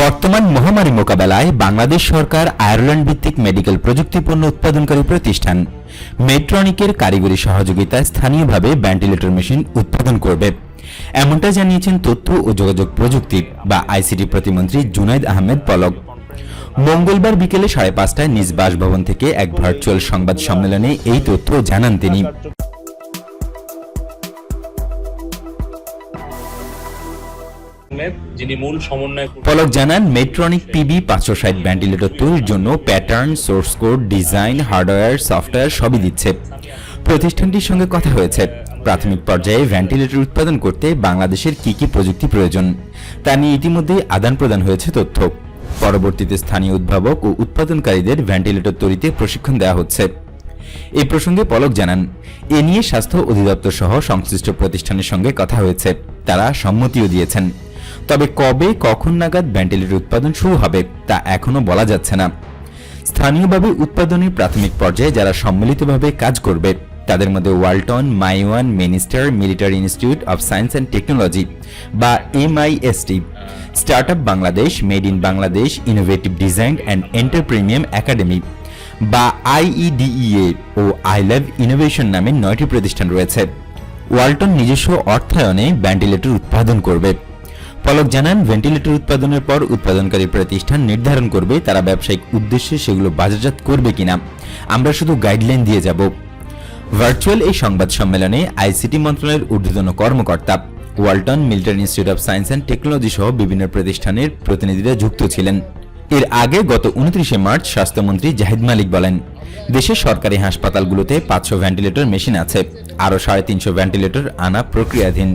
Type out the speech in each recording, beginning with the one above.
বর্তমান মহামারী মোকাবেলায় বাংলাদেশ সরকার আয়ারল্যান্ড ভিত্তিক মেডিকেল প্রযুক্তি পণ্য উৎপাদনকারী প্রতিষ্ঠান মেট্রনিকের কারিগরি সহযোগিতায় স্থানীয়ভাবে ভেন্টিলেটর মেশিন উৎপাদন করবে। এমনটা জানিয়েছেন তথ্য ও যোগাযোগ প্রযুক্তি বা আইসিটি প্রতিমন্ত্রী জুনাইদ আহমেদ পলক। মঙ্গলবার বিকেলে সাড়ে পাঁচটায় নিজ বাসভবন থেকে এক ভার্চুয়াল সংবাদ সম্মেলনে এই তথ্য জানান তিনি। যিনি জানান মেট্রনিক পিবি পাঁচশো ষাট ভেন্টিলেটর তৈরির জন্য pattern source code design hardware software সবই দিচ্ছে। প্রতিষ্ঠানটির সঙ্গে কথা হয়েছে। প্রাথমিক পর্যায়ে ভেন্টিলেটর উৎপাদন করতে বাংলাদেশের কি কি প্রযুক্তি প্রয়োজন, তা নিয়ে ইতিমধ্যেই আদান প্রদান হয়েছে তথ্য। পরবর্তীতে স্থানীয় উদ্ভাবক ও উৎপাদনকারীদের ভেন্টিলেটর তৈরিতে প্রশিক্ষণ দেওয়া হচ্ছে। এই প্রসঙ্গে পলক জানান, এ নিয়ে স্বাস্থ্য অধিদপ্তর সহ সংশ্লিষ্ট প্রতিষ্ঠানের সঙ্গে কথা হয়েছে। তারা সম্মতিও দিয়েছেন। তবে কবে, কখন নাগাদ ভেন্টিলেটর উৎপাদন শুরু হবে, তা এখনও বলা যাচ্ছে না। স্থানীয়ভাবে উৎপাদনের প্রাথমিক পর্যায়ে যারা সম্মিলিতভাবে কাজ করবে, তাদের মধ্যে Walton, MyOne, Minister, Military Institute of Science and Technology বা MIST Start Up Bangladesh, Made in Bangladesh, Innovative Design and Entrepreneurship Academy বা আইইডিইএ ও আই লাভ ইনোভেশন নামে নয়টি প্রতিষ্ঠান রয়েছে। ওয়ালটন নিজস্ব অর্থায়নে ভেন্টিলেটর উৎপাদন করবে। পলক জানান ভেন্টিলেটর উৎপাদনের পর উৎপাদনকারী প্রতিষ্ঠান নির্ধারণ করবে তারা ব্যবসায়িক উদ্দেশ্যে সেগুলো বাজারজাত করবে কিনা। আমরা শুধু গাইডলাইন দিয়ে যাব। ভার্চুয়াল এই সংবাদ সম্মেলনে আইসিটি মন্ত্রণালয়ের ঊর্ধ্বতন কর্মকর্তা Walton Military Institute of Science and Technology সহ বিভিন্ন প্রতিষ্ঠানের প্রতিনিধিরা যুক্ত ছিলেন। এর আগে গত উনত্রিশে মার্চ স্বাস্থ্যমন্ত্রী জাহিদ মালিক বলেন, দেশের সরকারি হাসপাতালগুলোতে পাঁচশো ভেন্টিলেটর মেশিন আছে, আরও সাড়ে তিনশো ভেন্টিলেটর আনা প্রক্রিয়াধীন।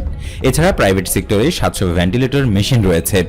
এছাড়া প্রাইভেট সেক্টরে সাতশো ভেন্টিলেটর মেশিন রয়েছে।